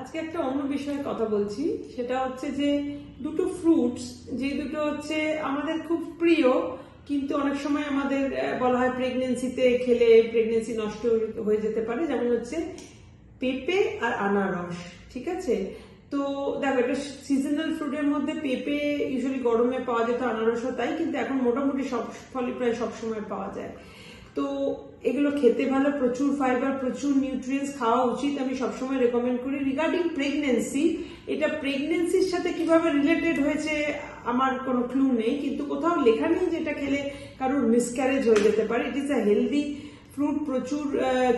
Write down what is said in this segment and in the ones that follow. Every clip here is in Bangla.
আজকে একটা অন্য বিষয়ে কথা বলছি। সেটা হচ্ছে যে দুটো ফ্রুটস যে দুটো হচ্ছে আমাদের খুব প্রিয়, কিন্তু অনেক সময় আমাদের বলা হয় প্রেগনেন্সিতে খেলে প্রেগনেন্সি নষ্ট হয়ে যেতে পারে, যেমন হচ্ছে পেঁপে আর আনারস, ঠিক আছে? তো দেখো, এটা সিজনাল ফ্রুটের মধ্যে পেঁপে ইউজুয়ালি গরমে পাওয়া যেত, আনারসও তাই, কিন্তু এখন মোটামুটি সব ফলই প্রায় সব সময় পাওয়া যায়। তো এগুলো খেতে ভালো, প্রচুর ফাইবার প্রচুর নিউট্রিয়েন্টস খাওয়া উচিত। আমি সবসময় রেকমেন্ড করি। রিগার্ডিং প্রেগনেন্সি এটা প্রেগনেন্সির সাথে কীভাবে রিলেটেড হয়েছে আমার কোনো ক্লু নেই। কিন্তু কোথাও লেখা নেই যে এটা খেলে কারোর মিসক্যারেজ হয়ে যেতে পারে। It is a healthy fruit প্রচুর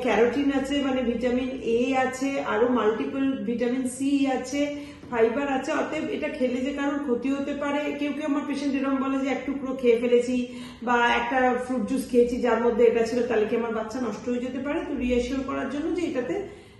ক্যারোটিন আছে মানে ভিটামিন এ আছে আরও মাল্টিপল ভিটামিন সি আছে ফাইবার আছে, অতএব এটা খেলে যে কারোর ক্ষতি হতে পারে। কেউ কেউ আমার পেশেন্ট এরকম বলে যে, এক টুকরো খেয়ে ফেলেছি বা একটা ফ্রুট জুস খেয়েছি, যার মধ্যে এটা ছিল, তাহলে কি আমার বাচ্চা নষ্ট হয়ে যেতে পারে? তো রিয়াসিওর করার জন্য যে এটাতে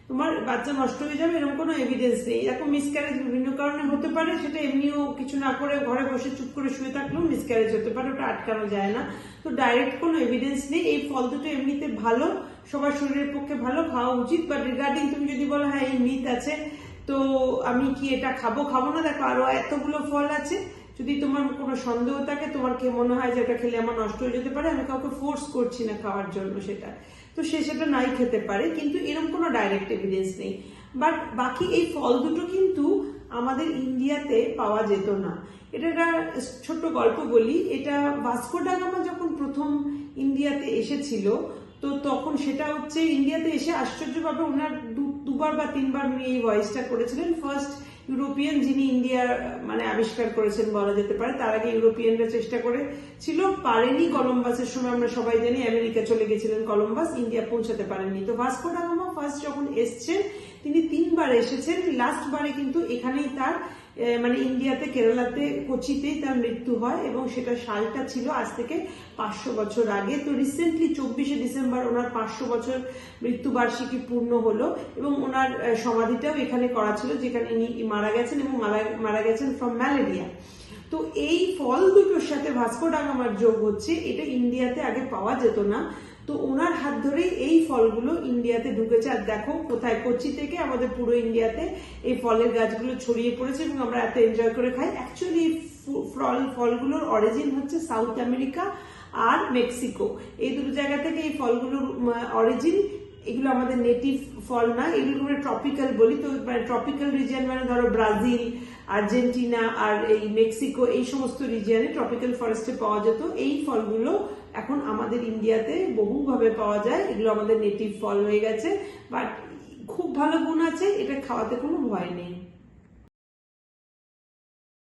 তোমার বাচ্চা নষ্ট হয়ে যাবে, এরকম কোনো এভিডেন্স নেই। এরকম মিসক্যারেজ বিভিন্ন কারণে হতে পারে, সেটা এমনিও কিছু না করে ঘরে বসে চুপ করে শুয়ে থাকলেও মিসক্যারেজ হতে পারে, ওটা আটকানো যায় না। তো ডাইরেক্ট কোনো এভিডেন্স নেই। এই ফল দুটো এমনিতে ভালো, সবার শরীরের পক্ষে ভালো, খাওয়া উচিত। বাট রিগার্ডিং তুমি যদি বলো হ্যাঁ এই মিথ আছে, তো আমি কি এটা খাব? খাব না? দেখো আরও এতগুলো ফল আছে। যদি তোমার কোনো সন্দেহ থাকে, তোমার কে মনে হয় যে এটা খেলে আমার নষ্ট হয়ে যেতে পারে? আমি কাউকে ফোর্স করছি না খাওয়ার জন্য সেটা। তো সে সেটা নাই খেতে পারে, কিন্তু এরকম কোনো ডাইরেক্ট এভিডেন্স নেই। বাট বাকি এই ফল দুটো কিন্তু আমাদের ইন্ডিয়াতে পাওয়া যেত না। এটা একটা ছোট্ট গল্প বলি। এটা ভাস্কো ডাগামা যখন প্রথম ইন্ডিয়াতে এসেছিল, তো তখন সেটা হচ্ছে ইন্ডিয়াতে এসে আশ্চর্যভাবে ওনার দুবার বা তিনবার উনি এই ভয়েসটা করেছিলেন। ফার্স্ট ইউরোপিয়ান যিনি ইন্ডিয়ার মানে আবিষ্কার করেছেন বলা যেতে পারে, তার আগে ইউরোপিয়ানরা চেষ্টা করে ছিল পারেনি কলম্বাসের সময়, আমরা সবাই জানি আমেরিকা চলে গেছিলেন কলম্বাস, ইন্ডিয়া পৌঁছাতে পারেননি। তো ভাস্কো ডাগামা ফার্স্ট যখন এসছেন, তিনি তিনবার এসেছেন। লাস্ট বারে কিন্তু এখানেই তার মানে ইন্ডিয়াতে, কেরালাতে, কোচিতেই তার মৃত্যু হয় এবং সেটা সালটা ছিল আজ থেকে পাঁচশো বছর আগে। তো রিসেন্টলি চব্বিশে ডিসেম্বর ওনার পাঁচশো বছর মৃত্যুবার্ষিকী পূর্ণ হলো এবং ওনার সমাধিটাও এখানে করা ছিল যেখানে ইনি মারা গেছেন এবং মারা- গেছেন ফ্রম ম্যালেরিয়া তো এই ফল দুটোর সাথে ভাস্কো ডাগামার যোগ হচ্ছে। এটা ইন্ডিয়াতে আগে পাওয়া যেত না। তো ওনার হাত ধরেই এই ফলগুলো ইন্ডিয়াতে ঢুকেছে। আর দেখো, কোথায়? কোচি থেকে আমাদের পুরো ইন্ডিয়াতে এই ফলের গাছগুলো ছড়িয়ে পড়েছে এবং আমরা এত এনজয় করে খাই। অ্যাকচুয়ালি ফল ফলগুলোর অরিজিন হচ্ছে সাউথ আমেরিকা আর মেক্সিকো এই দুটো জায়গা থেকে এই ফলগুলোর অরিজিন এগুলো আমাদের নেটিভ ফল না, এগুলো আমরা ট্রপিক্যাল বলি। তো মানে ট্রপিক্যাল রিজিয়ন মানে ধরো ব্রাজিল, আর্জেন্টিনা আর এই মেক্সিকো, এই সমস্ত রিজিয়নে ট্রপিক্যাল ফরেস্টে পাওয়া যেত। এই ফলগুলো এখন আমাদের ইন্ডিয়াতে বহুভাবে পাওয়া যায়। এগুলো আমাদের নেটিভ ফল হয়ে গেছে। বাট খুব ভালো গুণ আছে, এটা খাওয়াতে কোনো ভয় নেই।